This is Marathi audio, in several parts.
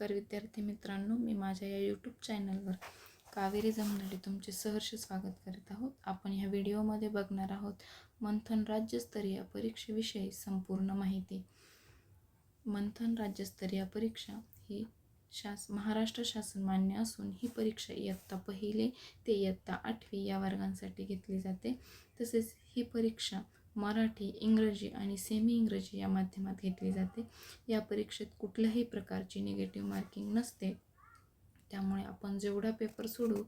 नमस्कार विद्यार्थी मित्रांनो मी माझ्या या यूट्यूब चॅनलवर कावेरी जमनाडे तुमचे सहर्ष स्वागत करीत आहोत. आपण ह्या व्हिडिओमध्ये बघणार आहोत मंथन राज्यस्तरीय परीक्षेविषयी संपूर्ण माहिती. मंथन राज्यस्तरीय परीक्षा ही शास महाराष्ट्र शासन मान्य असून ही परीक्षा इयत्ता पहिले ते इयत्ता आठवी या वर्गांसाठी घेतली जाते. तसेच ही परीक्षा मराठी इंग्रजी आणि सेमी इंग्रजी या माध्यमात घेतली जाते. या परीक्षेत कुठल्याही प्रकारची निगेटिव्ह मार्किंग नसते. त्यामुळे आपण जेवढा पेपर सोडू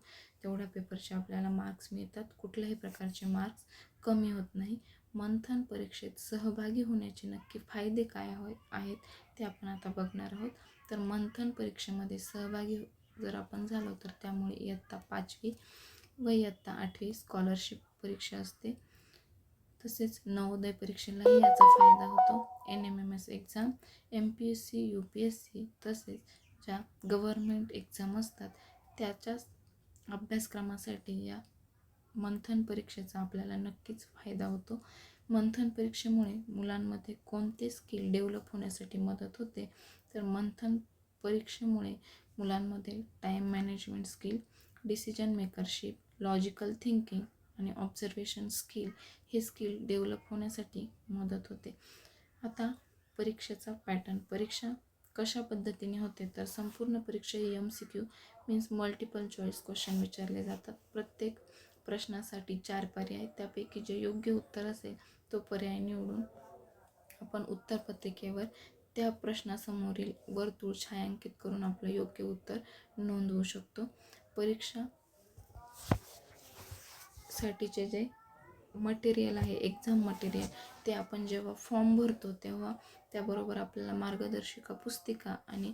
तेवढ्या पेपरचे आपल्याला मार्क्स मिळतात. कुठल्याही प्रकारचे मार्क्स कमी होत नाही. मंथन परीक्षेत सहभागी होण्याचे नक्की फायदे काय होय आहेत ते आपण आता बघणार आहोत. तर मंथन परीक्षेमध्ये सहभागी जर आपण झालो तर त्यामुळे इयत्ता पाचवी व इयत्ता आठवी स्कॉलरशिप परीक्षा असते. तसेच नवोदय परीक्षेलाही याचा फायदा होतो. N M M S exam M P S C U P S C तसेच ज्या गव्हर्मेंट एक्झाम असतात त्याच्याच अभ्यासक्रमासाठी या मंथन परीक्षेचा आपल्याला नक्कीच फायदा होतो. मंथन परीक्षेमुळे मुलांमध्ये कोणते स्किल डेव्हलप होण्यासाठी मदत होते तर मंथन परीक्षेमुळे मुलांमध्ये time management skill decision makership logical thinking आणि ऑब्झर्वेशन स्किल हे स्किल डेव्हलप होण्यासाठी मदत होते. आता परीक्षेचा पॅटर्न परीक्षा कशा पद्धतीने होते? तर संपूर्ण परीक्षा ही M C Q means multiple choice question विचारले जातात. प्रत्येक प्रश्नासाठी चार पर्याय. त्यापैकी जे योग्य उत्तर असेल तो पर्याय निवडून आपण उत्तरपत्रिकेवर त्या प्रश्नासमोरील वर्तुळ छायांकित करून आपलं योग्य उत्तर नोंदवू शकतो. परीक्षा साठीचे जे मटेरियल आहे एक्झाम मटेरियल ते आपण जेव्हा फॉर्म भरतो तेव्हा त्याबरोबर आपल्याला मार्गदर्शिका पुस्तिका आणि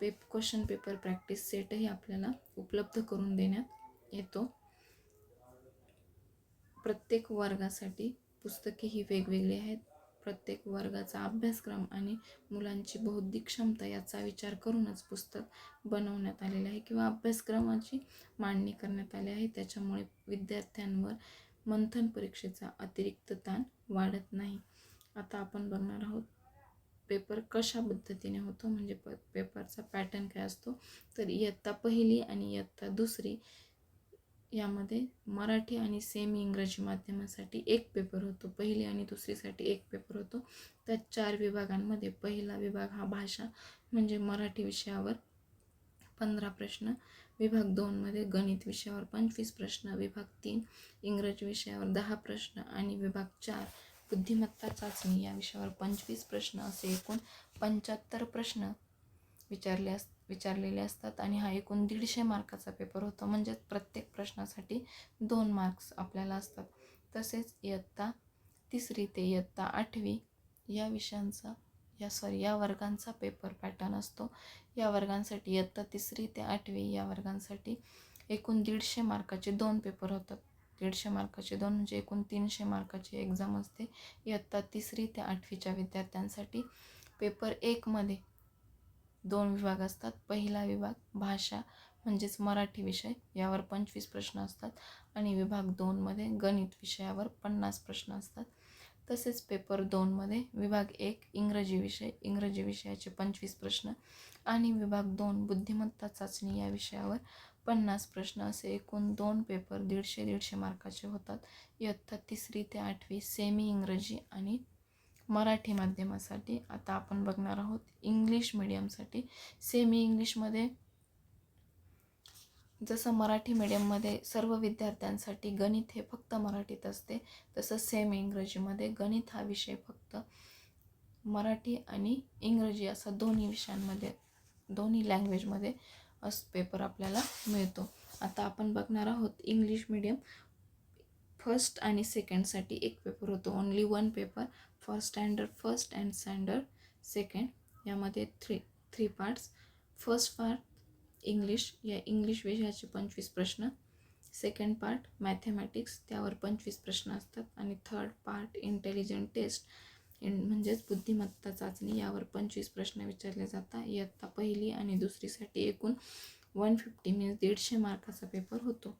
पेप क्वेश्चन पेपर प्रॅक्टिस सेटही आपल्याला उपलब्ध करून देण्यात येतो. प्रत्येक वर्गासाठी पुस्तके ही वेगवेगळी आहेत. प्रत्येक वर्गाचा अभ्यासक्रम आणि मुलांची बौद्धिक क्षमता याचा विचार करूनच पुस्तक बनवण्यात आलेले आहे किंवा अभ्यासक्रमाची मांडणी करण्यात आली आहे. त्याच्यामुळे विद्यार्थ्यांवर मंथन परीक्षेचा अतिरिक्त ताण वाढत नाही. आता आपण बघणार आहोत पेपर कशा पद्धतीने होतो? म्हणजे प पेपरचा पॅटर्न काय असतो? तर इयत्ता पहिली आणि इयत्ता दुसरी यामध्ये मराठी आणि सेमी इंग्रजी माध्यमासाठी एक पेपर होतो पहिली आणि दुसरीसाठी एक पेपर होतो. त्या चार विभागांमध्ये पहिला विभाग हा भाषा म्हणजे मराठी विषयावर पंधरा प्रश्न विभाग दोनमध्ये गणित विषयावर पंचवीस प्रश्न विभाग तीन इंग्रजी विषयावर दहा प्रश्न आणि विभाग चार बुद्धिमत्ता चाचणी या विषयावर पंचवीस प्रश्न असे एकूण पंच्याहत्तर प्रश्न विचारले असतात विचारलेले असतात आणि हा एकूण दीडशे मार्काचा पेपर होतो. म्हणजेच प्रत्येक प्रश्नासाठी दोन मार्क्स आपल्याला असतात. तसेच इयत्ता तिसरी ते इयत्ता आठवी या विषयांचा या सॉरी या वर्गांचा पेपर पॅटर्न असतो. या वर्गांसाठी इयत्ता तिसरी ते आठवी या वर्गांसाठी एकूण दीडशे मार्काचे दोन पेपर होतात. दीडशे मार्काचे दोन म्हणजे एकूण तीनशे मार्काची एक्झाम असते. इयत्ता तिसरी ते आठवीच्या विद्यार्थ्यांसाठी पेपर एकमध्ये दोन विभाग असतात. पहिला विभाग भाषा म्हणजेच मराठी विषय यावर पंचवीस प्रश्न असतात. आणि विभाग दोनमध्ये गणित विषयावर पन्नास प्रश्न असतात. तसेच पेपर दोनमध्ये विभाग एक इंग्रजी विषय इंग्रजी विषयाचे पंचवीस प्रश्न आणि विभाग दोन बुद्धिमत्ता चाचणी या विषयावर पन्नास प्रश्न असे एकूण दोन पेपर दीडशे दीडशे मार्काचे होतात. इयत्ता तिसरी ते आठवी सेमी इंग्रजी आणि मराठी माध्यमासाठी. आता आपण बघणार आहोत इंग्लिश मिडियमसाठी सेमी इंग्लिशमध्ये जसं मराठी मीडियममध्ये सर्व विद्यार्थ्यांसाठी गणित हे फक्त मराठीत असते तसं सेमी इंग्रजीमध्ये गणित हा विषय फक्त मराठी आणि इंग्रजी असा दोन्ही विषयांमध्ये दोन्ही लँग्वेजमध्ये अस पेपर आपल्याला मिळतो. आता आपण बघणार आहोत इंग्लिश मिडियम फर्स्ट आणि सेकंडसाठी एक पेपर होतो. Only one paper first standard first and standard second यामध्ये three three parts first part English या इंग्लिश विषयाचे पंचवीस प्रश्न. सेकंड पार्ट मॅथेमॅटिक्स त्यावर पंचवीस प्रश्न असतात. आणि third part intelligent test in म्हणजेच बुद्धिमत्ता चाचणी. यावर पंचवीस प्रश्न विचारले जातात. इयत्ता पहिली आणि दुसरीसाठी एकूण वन फिफ्टी मीन्स दीडशे मार्काचा पेपर होतो.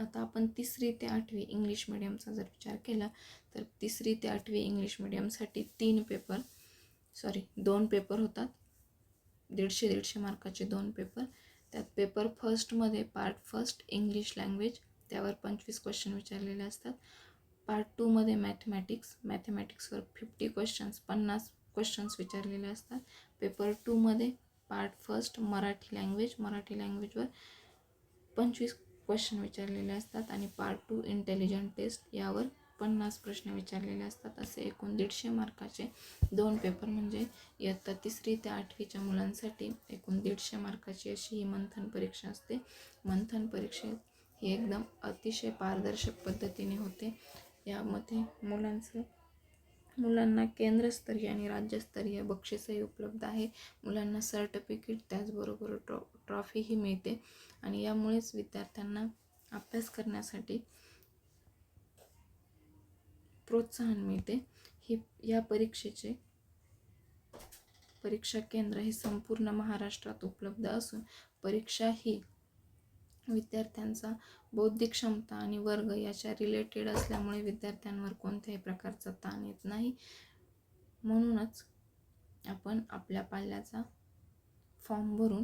आता आपण तिसरी ते आठवी इंग्लिश मिडियमचा जर विचार केला तर तिसरी ते आठवी इंग्लिश मिडियमसाठी तीन पेपर सॉरी दोन पेपर होतात. दीडशे दीडशे मार्काचे दोन पेपर त्यात पेपर फर्स्टमध्ये पार्ट फर्स्ट इंग्लिश लँग्वेज त्यावर पंचवीस क्वेश्चन विचारलेले असतात. पार्ट टूमध्ये मॅथमॅटिक्स मॅथमॅटिक्सवर फिफ्टी क्वेश्चन्स पन्नास क्वेश्चन्स विचारलेले असतात. पेपर टूमध्ये part first Marathi language Marathi लँग्वेजवर पंचवीस क्वेश्चन विचारलेले असतात आणि पार्ट टू इंटेलिजंट टेस्ट यावर पन्नास प्रश्न विचारलेले असतात. असे एकूण दीडशे मार्काचे दोन पेपर म्हणजे इयत्ता तिसरी ते आठवीच्या मुलांसाठी एकूण दीडशे मार्काची अशी ही मंथन परीक्षा असते. मंथन परीक्षेत ही एकदम अतिशय पारदर्शक पद्धतीने होते. यामध्ये मुलांचं मुलांना केंद्रस्तरीय आणि राज्यस्तरीय बक्षीसही उपलब्ध आहे. मुलांना सर्टिफिकेट त्याचबरोबर ट्रॉ ट्रॉफीही मिळते. आणि यामुळेच विद्यार्थ्यांना अभ्यास करण्यासाठी प्रोत्साहन मिळते. ही या परीक्षेचे परीक्षा केंद्र हे संपूर्ण महाराष्ट्रात उपलब्ध असून परीक्षा ही विद्यार्थ्यांचा बौद्धिक क्षमता आणि वर्ग याच्या रिलेटेड असल्यामुळे विद्यार्थ्यांवर कोणत्याही प्रकारचा ताण येत नाही. म्हणूनच आपण आपल्या पाल्याचा फॉर्म भरून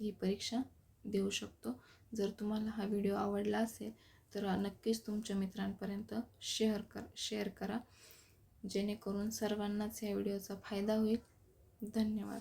ही परीक्षा देऊ शकतो. जर तुम्हाला हा व्हिडिओ आवडला असेल तर नक्कीच तुमच्या मित्रांपर्यंत शेअर कर शेअर करा. जेणेकरून सर्वांनाच या व्हिडिओचा फायदा होईल. धन्यवाद.